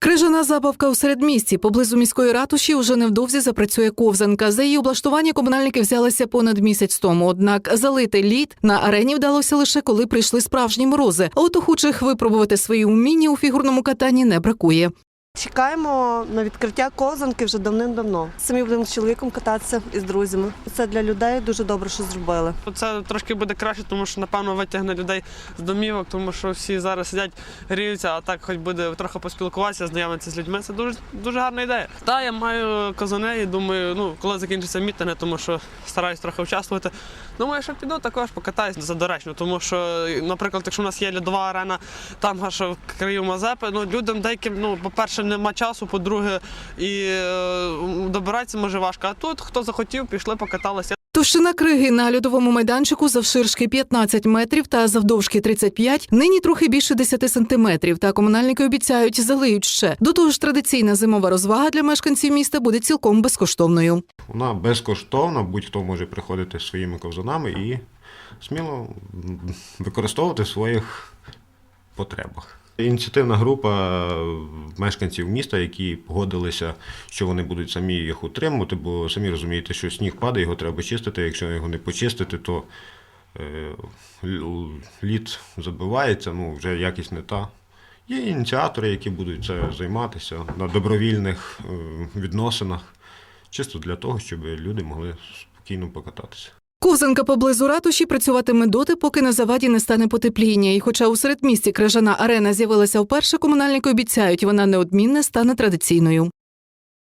Крижана забавка у середмісті. Поблизу міської ратуші уже невдовзі запрацює ковзанка. За її облаштування комунальники взялися понад місяць тому. Однак залити лід на арені вдалося лише коли прийшли справжні морози. А от охочих випробувати свої уміння у фігурному катанні не бракує. Чекаємо на відкриття ковзанки вже давним-давно. Самі будемо з чоловіком кататися і з друзями. Це для людей дуже добре, що зробили. Це трошки буде краще, тому що напевно витягне людей з домівок, тому що всі зараз сидять, гріються, а так хоч буде трохи поспілкуватися, знайомитися з людьми. Це дуже дуже гарна ідея. Та я маю казани і думаю, ну коли закінчиться мітинги, тому що стараюсь трохи участвувати. Думаю, що піду також покатаюсь задоречно, тому що, наприклад, якщо у нас є льодова арена, там аж в краю Мазепи, ну людям деяким, ну, нема часу, по-друге, і е, добиратися може важко. А тут хто захотів, пішли, покаталися. Товщина криги на льодовому майданчику завширшки 15 метрів та завдовжки 35, нині трохи більше 10 сантиметрів. Та комунальники обіцяють, залиють ще. До того ж, традиційна зимова розвага для мешканців міста буде цілком безкоштовною. Вона безкоштовна, будь-хто може приходити зі своїми ковзанами і сміло використовувати в своїх потребах. Ініціативна група мешканців міста, які погодилися, що вони будуть самі їх утримувати, бо самі розумієте, що сніг падає, його треба чистити. Якщо його не почистити, то е, лід забивається, ну вже якість не та. Є ініціатори, які будуть це займатися на добровільних е, відносинах, чисто для того, щоб люди могли спокійно покататися. Ковзанка поблизу ратуші працюватиме доти, поки на заваді не стане потепління. І хоча у середмісті крижана арена з'явилася вперше, комунальники обіцяють, вона неодмінне стане традиційною.